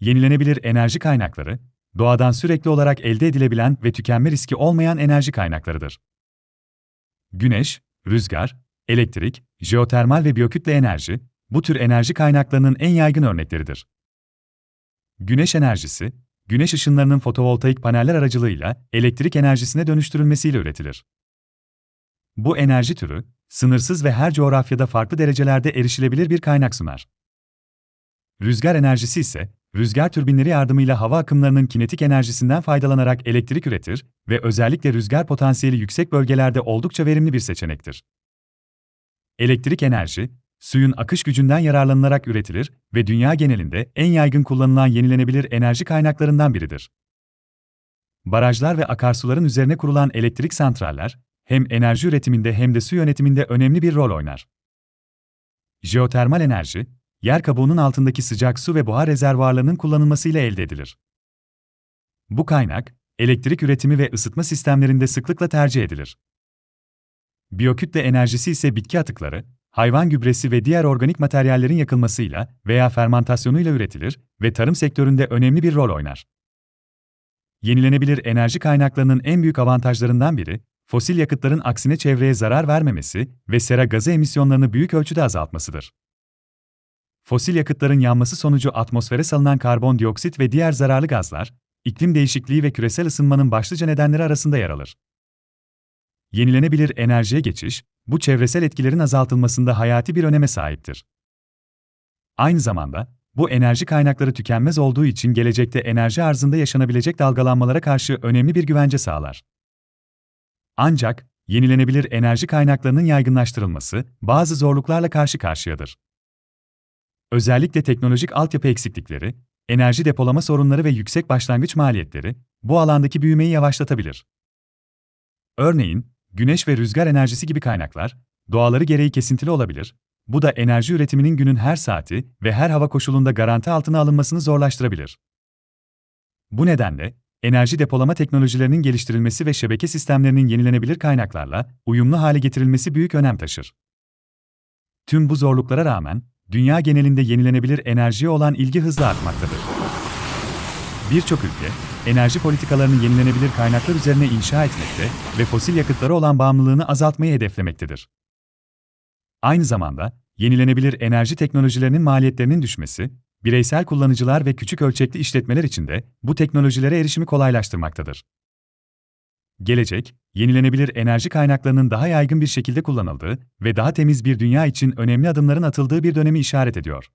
yenilenebilir enerji kaynakları, doğadan sürekli olarak elde edilebilen ve tükenme riski olmayan enerji kaynaklarıdır. Güneş, rüzgar, elektrik, jeotermal ve biyokütle enerji, bu tür enerji kaynaklarının en yaygın örnekleridir. Güneş enerjisi, güneş ışınlarının fotovoltaik paneller aracılığıyla elektrik enerjisine dönüştürülmesiyle üretilir. Bu enerji türü, sınırsız ve her coğrafyada farklı derecelerde erişilebilir bir kaynak sunar. Rüzgar enerjisi ise, rüzgar türbinleri yardımıyla hava akımlarının kinetik enerjisinden faydalanarak elektrik üretir ve özellikle rüzgar potansiyeli yüksek bölgelerde oldukça verimli bir seçenektir. Elektrik enerji, suyun akış gücünden yararlanılarak üretilir ve dünya genelinde en yaygın kullanılan yenilenebilir enerji kaynaklarından biridir. Barajlar ve akarsuların üzerine kurulan elektrik santraller, hem enerji üretiminde hem de su yönetiminde önemli bir rol oynar. Jeotermal enerji, yer kabuğunun altındaki sıcak su ve buhar rezervuarlarının kullanılmasıyla elde edilir. Bu kaynak, elektrik üretimi ve ısıtma sistemlerinde sıklıkla tercih edilir. Biyokütle enerjisi ise bitki atıkları, hayvan gübresi ve diğer organik materyallerin yakılmasıyla veya fermentasyonuyla üretilir ve tarım sektöründe önemli bir rol oynar. Yenilenebilir enerji kaynaklarının en büyük avantajlarından biri, fosil yakıtların aksine çevreye zarar vermemesi ve sera gazı emisyonlarını büyük ölçüde azaltmasıdır. Fosil yakıtların yanması sonucu atmosfere salınan karbondioksit ve diğer zararlı gazlar, iklim değişikliği ve küresel ısınmanın başlıca nedenleri arasında yer alır. Yenilenebilir enerjiye geçiş, bu çevresel etkilerin azaltılmasında hayati bir öneme sahiptir. Aynı zamanda, bu enerji kaynakları tükenmez olduğu için gelecekte enerji arzında yaşanabilecek dalgalanmalara karşı önemli bir güvence sağlar. Ancak, yenilenebilir enerji kaynaklarının yaygınlaştırılması bazı zorluklarla karşı karşıyadır. Özellikle teknolojik altyapı eksiklikleri, enerji depolama sorunları ve yüksek başlangıç maliyetleri bu alandaki büyümeyi yavaşlatabilir. Örneğin, güneş ve rüzgar enerjisi gibi kaynaklar, doğaları gereği kesintili olabilir, bu da enerji üretiminin günün her saati ve her hava koşulunda garanti altına alınmasını zorlaştırabilir. Bu nedenle, enerji depolama teknolojilerinin geliştirilmesi ve şebeke sistemlerinin yenilenebilir kaynaklarla uyumlu hale getirilmesi büyük önem taşır. Tüm bu zorluklara rağmen, dünya genelinde yenilenebilir enerjiye olan ilgi hızla artmaktadır. Birçok ülke, enerji politikalarını yenilenebilir kaynaklar üzerine inşa etmekte ve fosil yakıtlara olan bağımlılığını azaltmayı hedeflemektedir. Aynı zamanda, yenilenebilir enerji teknolojilerinin maliyetlerinin düşmesi, bireysel kullanıcılar ve küçük ölçekli işletmeler için de bu teknolojilere erişimi kolaylaştırmaktadır. Gelecek, yenilenebilir enerji kaynaklarının daha yaygın bir şekilde kullanıldığı ve daha temiz bir dünya için önemli adımların atıldığı bir dönemi işaret ediyor.